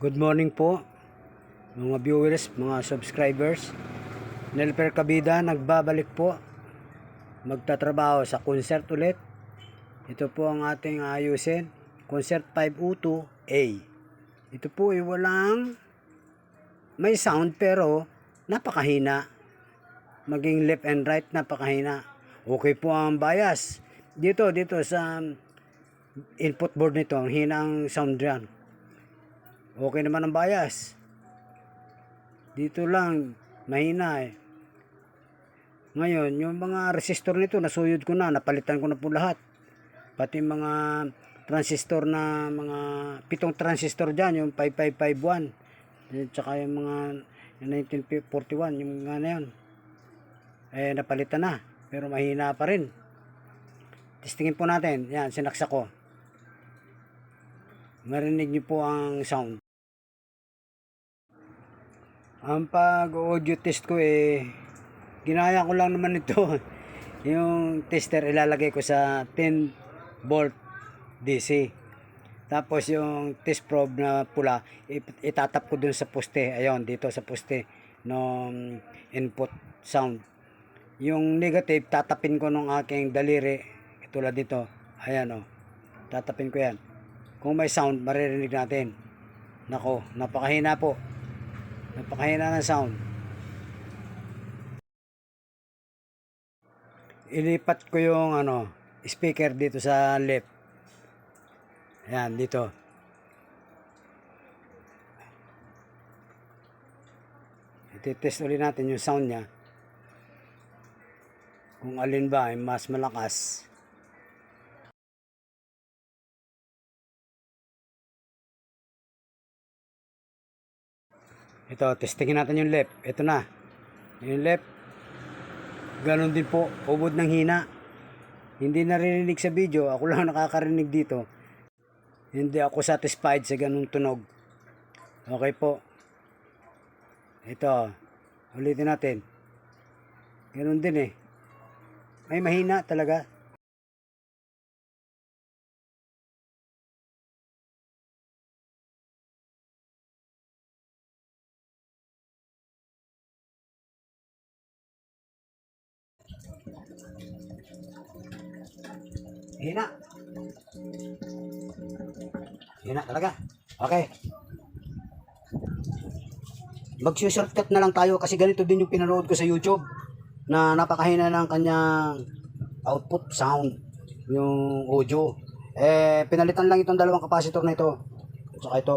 Good morning po mga viewers, mga subscribers. Nelper Kabida nagbabalik po magtatrabaho sa concert ulit. Ito po ang ating ayusin. Concert 502A. Ito po ay walang may sound pero napakahina. Maging left and right napakahina. Okay po ang bias. Dito, dito sa input board nito, ang hinang sound dyan. Okay naman ang bias. Dito lang, mahina eh. Ngayon, yung mga resistor nito, nasuyod ko na, napalitan ko na po lahat. Pati mga transistor na, mga pitong transistor dyan, yung 5551. At saka yung mga yung 1941, yung mga na yun. Eh, napalitan na. Pero mahina pa rin. Testingin po natin. Yan, sinaksa ko. Marinig niyo po ang sound. Ang pag-audio test ko eh, ginaya ko lang naman ito. yung tester ilalagay ko sa 10 volt DC. Tapos yung test probe na pula, itatap ko dun sa poste. Ayun, dito sa poste ng input sound. Yung negative, tatapin ko nung aking daliri. Tulad dito. Ayan o. Tatapin ko yan. Kung may sound, maririnig natin. Nako, napakahina po. Napakahina ng sound. Ilipat ko yung ano, speaker dito sa left. Ayan, dito. Ititest ulit natin yung sound niya. Kung alin ba ay mas malakas. Ito, testingin natin yung left. Ito na. Yung left. Ganon din po. Ubod ng hina. Hindi naririnig sa video. Ako lang nakakarinig dito. Hindi ako satisfied sa ganung tunog. Okay po. Ito. Ulitin natin. Ganon din eh. May mahina talaga. Hina. Hina talaga. Okay. Mag-shortcut na lang tayo kasi ganito din yung pinanood ko sa YouTube na napakahina ng kanyang output sound yung audio. Eh, pinalitan lang itong dalawang capacitor na ito. At saka ito.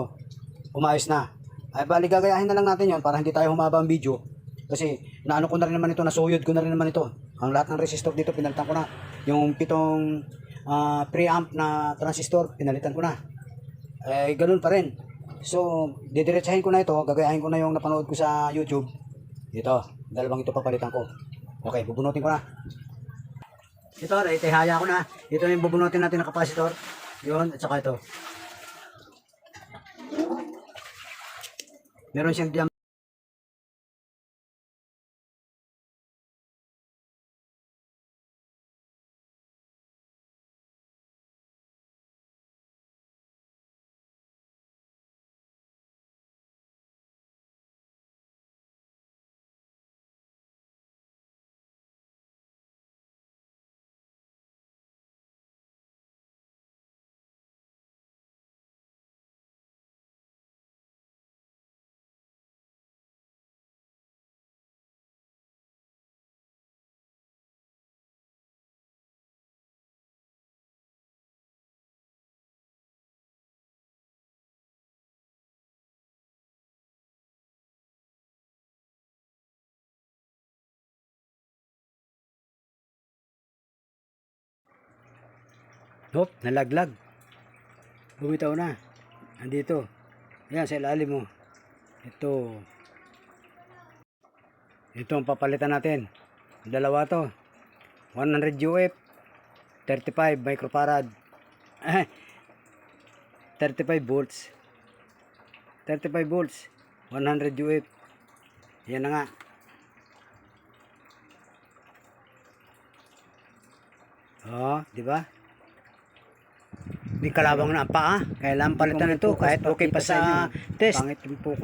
Umayos na. Ay, bali gagayahin na lang natin yon para hindi tayo humaba ang video. Kasi naano ko na rin naman ito, nasuyod ko na rin naman ito. Ang lahat ng resistor dito, pinalitan ko na. Yung pitong ah, preamp na transistor, pinalitan ko na. Eh, ganun pa rin. So, didiretsahin ko na ito, gagayahin ko na yung napanood ko sa YouTube. Ito, dalawang ito papalitan ko. Okay, bubunutin ko na. Ito, itihaya ko na. Ito yung bubunutin natin na kapasitor. Yun, at saka ito. Meron siyang. Hop, nalaglag. Bumitaw na. Andito. Ayan, sa ilalim mo. Ito. Ito ang papalitan natin. Dalawa to. 100 UF. 35 microfarad. Eh, 35 volts. 35 volts. 100 UF. Yan na nga. Oh, di ba? Di kalawang na ang paa. Kailangan palitan may ito kahit okay pa sa test.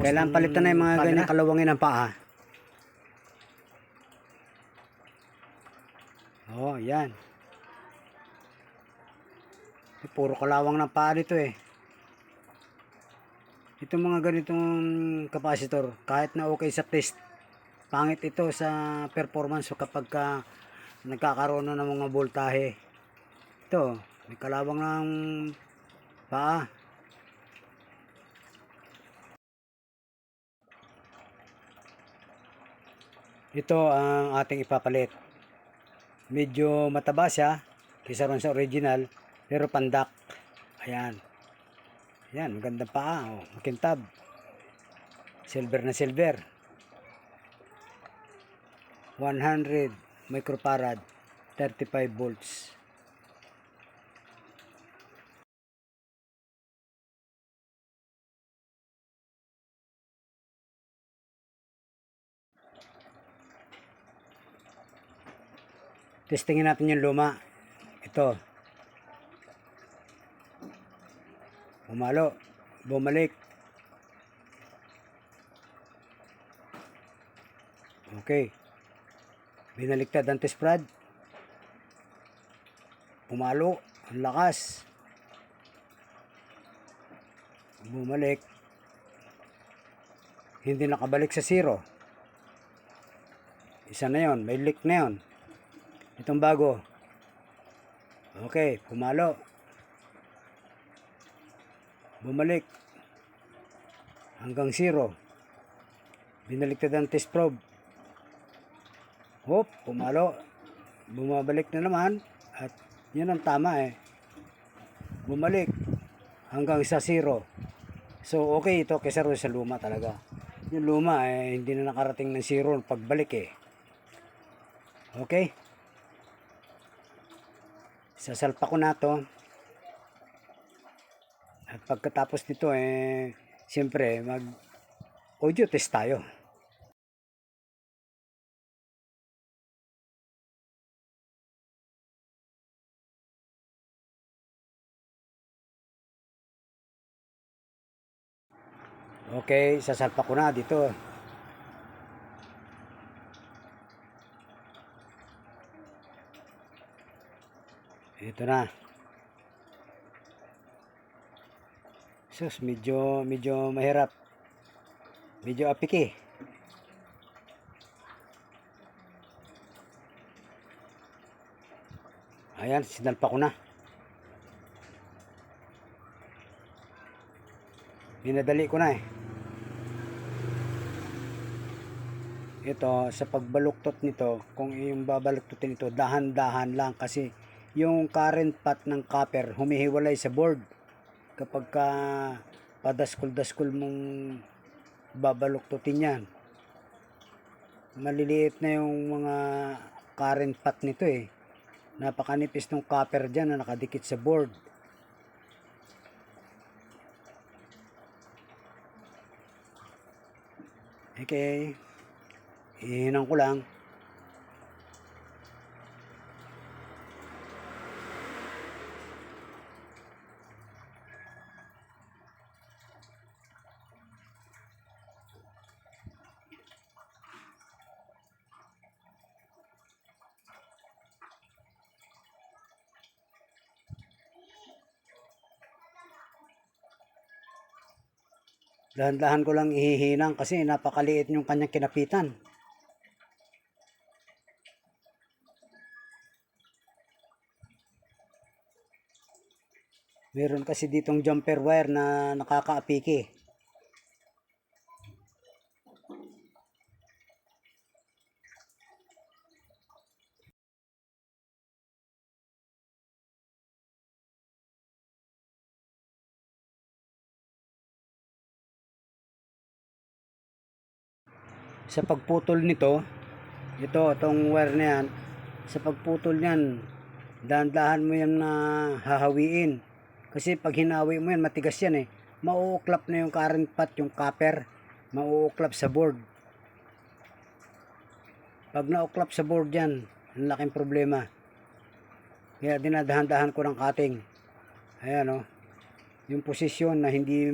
Kailangan ng palitan na yung mga camera. ganyan kalawangin ng paa. Oh, yan. Puro kalawang ng paa nito eh. Itong mga ganitong kapasitor, kahit na okay sa test, pangit ito sa performance kapag ka nagkakaroon na ng mga voltahe. Ito, may kalawang ng paa. Ito ang ating ipapalit. Medyo mataba siya kaysa sa original, pero pandak. Ayan. Ayan, magandang paa. Oh, makintab. Silver na silver. 100 microfarad, 35 volts. Testingin natin yung luma. Ito. Bumalo. Bumalik. Okay. Binaliktad ang test prod. Pumalo. Ang lakas. Bumalik. Hindi nakabalik sa zero. Isa na yon, may leak na yon. Itong bago. Okay, pumalo. Bumalik. Hanggang zero. Binaliktad ang test probe. Hop, pumalo. Bumabalik na naman. At yun ang tama eh. Bumalik. Hanggang sa zero. So, okay ito kaysa rin sa luma talaga. Yung luma eh, hindi na nakarating ng zero pagbalik eh. Okay? Sasalpa ko na to. At pagkatapos nito eh, siyempre mag audio test tayo. Okay, sasalpa ko na dito. Ito na. Sus, medyo, medyo mahirap. Medyo apik eh. Ayan, sinalpa ko na. Minadali ko na eh. Ito, sa pagbaluktot nito, kung yung babaluktutin ito, dahan-dahan lang kasi yung current path ng copper humihiwalay sa board. Kapag ka padaskul-daskul mong babaluktutin yan. Maliliit na yung mga current path nito eh. Napakanipis ng copper dyan na nakadikit sa board. Okay. Ihinan ko lang. Dahan-dahan ko lang ihihinang kasi napakaliit yung kanyang kinapitan. Meron kasi ditong jumper wire na nakakaapiki. Sa pagputol nito, ito, itong wire na yan, sa pagputol niyan, dahan-dahan mo yan na hahawiin. Kasi pag hinawi mo yan, matigas yan eh. Mauuklap na yung current path, yung copper. Mauuklap sa board. Pag nauklap sa board yan, ang laking problema. Kaya dinadahan-dahan ko ng cutting. Ayan oh. Yung posisyon na hindi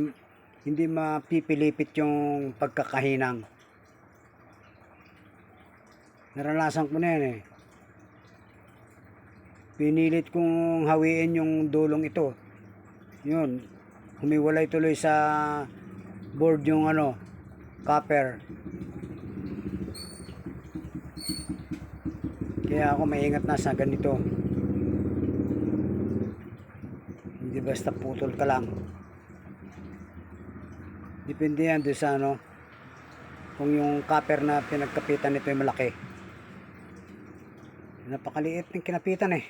hindi mapipilipit yung pagkakahinang. Naranasan ko na yan eh. Pinilit kong hawiin yung dulong ito. Yun. Humiwalay tuloy sa board yung ano, copper. Kaya ako maingat na sa ganito. Hindi basta putol ka lang. Depende yan doon sa ano, kung yung copper na pinagkapitan nito ay malaki. Napakaliit ng kinapitan eh.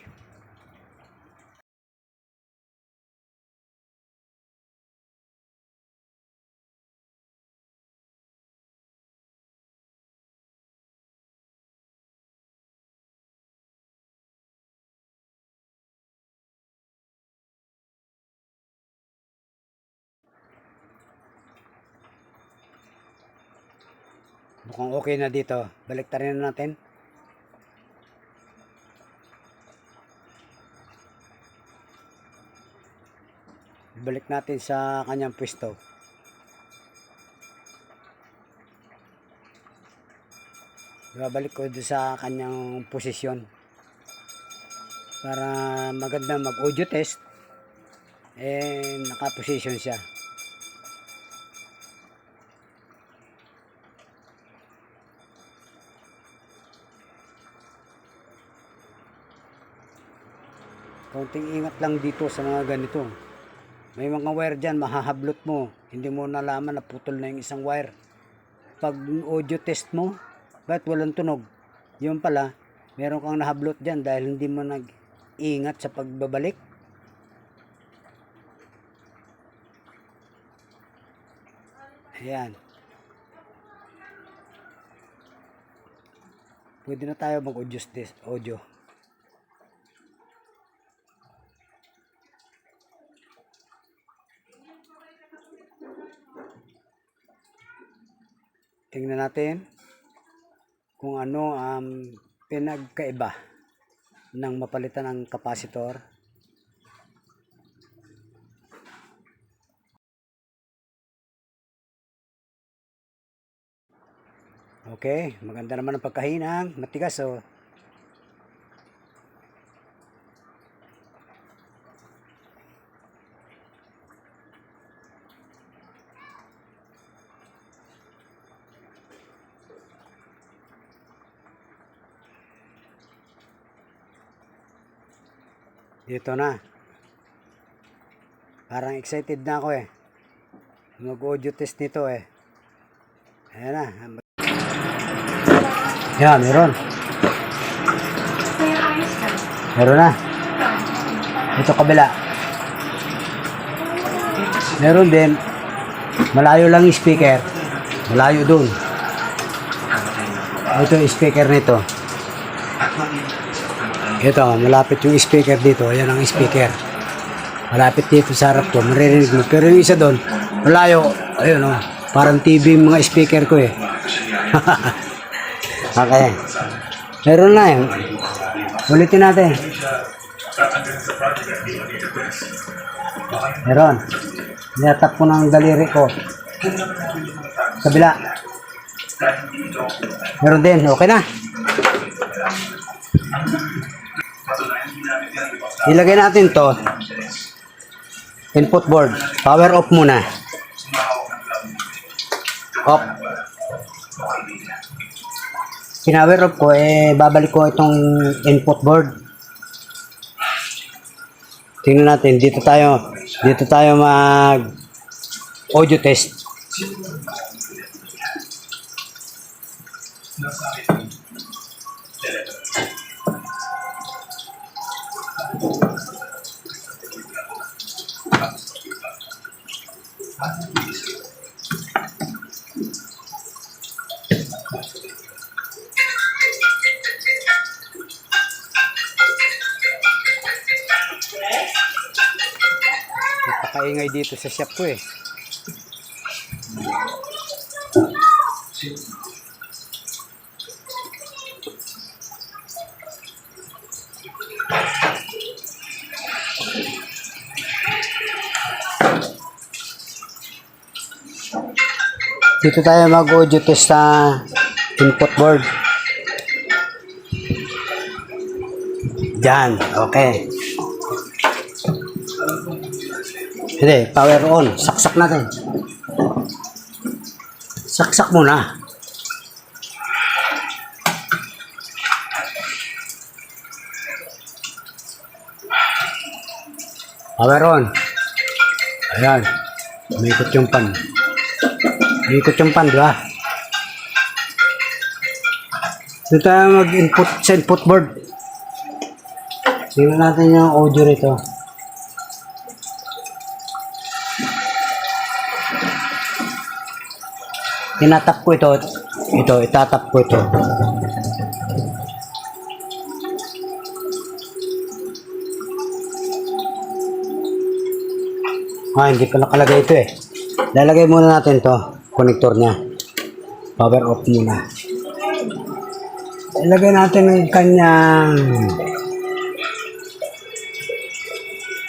Mukhang okay na dito. Balik na natin. Balik natin sa kanyang pwesto. Babalik ko sa kanyang posisyon. Para maganda mag-audio test. Eh, naka-position siya. Konting ingat lang dito sa mga ganito. May mga wire dyan, mahahablot mo. Hindi mo nalaman na putol na yung isang wire. Pag audio test mo, ba't walang tunog? Yun pala, meron kang nahablot dyan dahil hindi mo nag-ingat sa pagbabalik. Ayan. Pwede na tayo mag-audio test, audio. Tingnan natin kung ano ang pinagkaiba ng mapalitan ng kapasitor. Okay, maganda naman ang pagkahinang, matigas oh. Dito na. Parang excited na ako eh. Mag-audio test nito eh. Ayan na. Yan, meron. Meron na. Ito kabila. Meron din. Malayo lang speaker. Malayo dun. Ito speaker nito. Ito, malapit yung speaker dito. Ayan ang speaker. Malapit dito sa harap ko. Maririnig mo. Pero yung isa doon, malayo. Ayun o. parang TV yung mga speaker ko eh. okay. Meron na eh. Ulitin natin. Meron. Niyatap ko ng daliri ko. Kabila. Meron din. Okay na. Ilagay natin to. Input board. Power off muna. Off. Pinower off ko, eh, babalik ko itong input board. Tingnan natin, dito tayo, dito tayo mag audio test. Napakaingay dito sa shop ko eh. Dito tayo mag-audio test sa input board. Diyan, okay. Hindi, power on. Saksak natin. Saksak muna. Power on. Ayan. Umikot yung pan. Umikot yung pan, di ba? Doon tayo mag-input sa input board. Tingnan natin yung audio rito. Tinatap ko ito. Ito, itatap ko ito. Ah, hindi pa nakalagay ito eh. Lalagay muna natin to, connector niya. Power off muna. Ilagay natin ang kanyang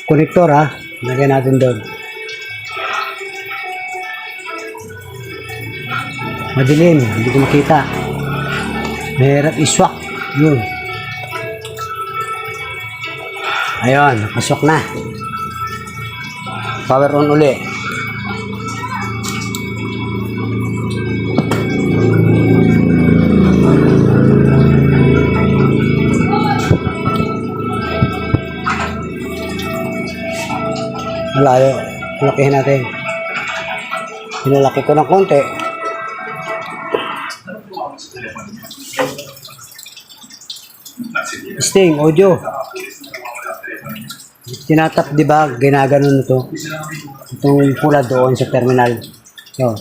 connector ha. Ilagay natin doon. Madilim, hindi ko makita. Mahirap iswak. Yun. Ayun, nakaswak na. Power on uli. Malayo. Lakihin natin. Pinalaki ko ng konti. Sting, audio. Tinatap, di ba? Ginaganon ito. Itong pula doon sa terminal. So,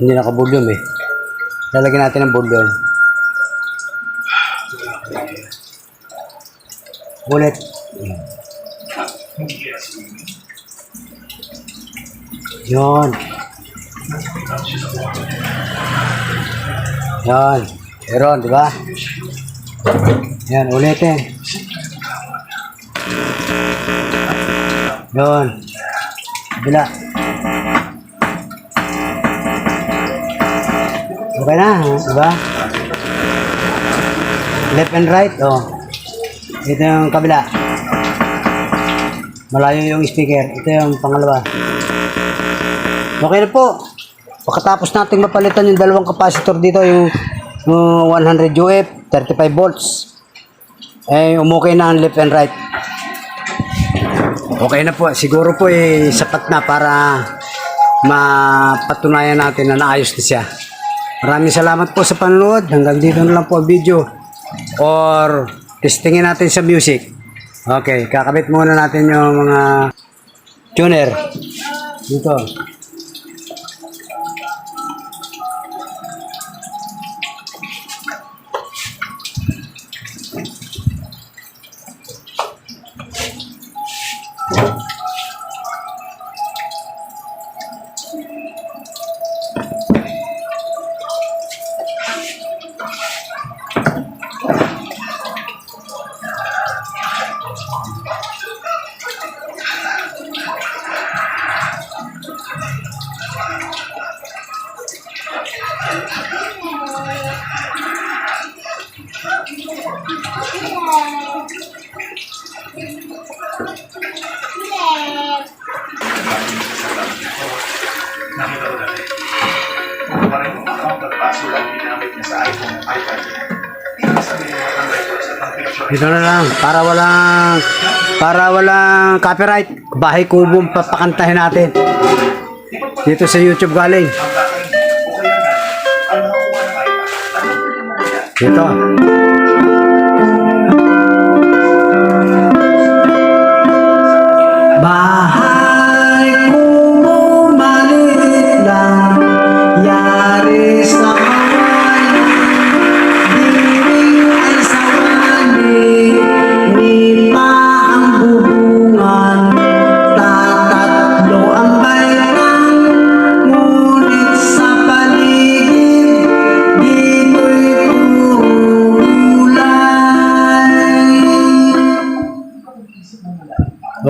hindi naka-volume eh. Lalagyan natin ng volume. Ulit. Yun. Yan. Meron, di ba? Yan, ulitin. Yun. Bila. Okay na, di ba? Left and right, oh. Ito yung kabila. Malayo yung speaker. Ito yung pangalawa. Okay na po. Pagkatapos nating mapalitan yung dalawang capacitor dito, yung, yung 100 UF, 35 volts, eh, umukay na ang left and right. Okay na po. Siguro po eh, sapat na para mapatunayan natin na naayos na siya. Maraming salamat po sa panonood. Hanggang dito na lang po video. Or testingin natin sa music. Okay, kakabit muna natin yung mga tuner. Dito. Para walang, para walang copyright. Bahay kubong papakantahin natin. Dito sa YouTube galing. ang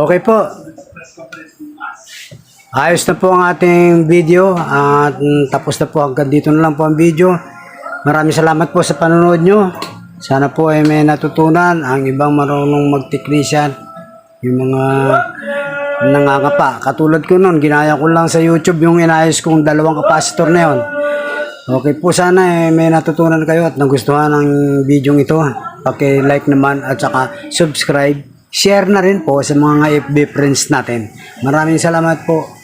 Okay po. Ayos na po ang ating video at mm, tapos na po hanggang dito na lang po ang video. Maraming salamat po sa panonood nyo. Sana po ay may natutunan ang ibang marunong mag-technician. Yung mga nangangapa. Katulad ko noon, ginaya ko lang sa YouTube yung inayos kong dalawang capacitor na yun. Okay po sana eh, may natutunan kayo at nagustuhan ang video ito. Paki-like naman at saka subscribe. Share na rin po sa mga FB friends natin. Maraming salamat po.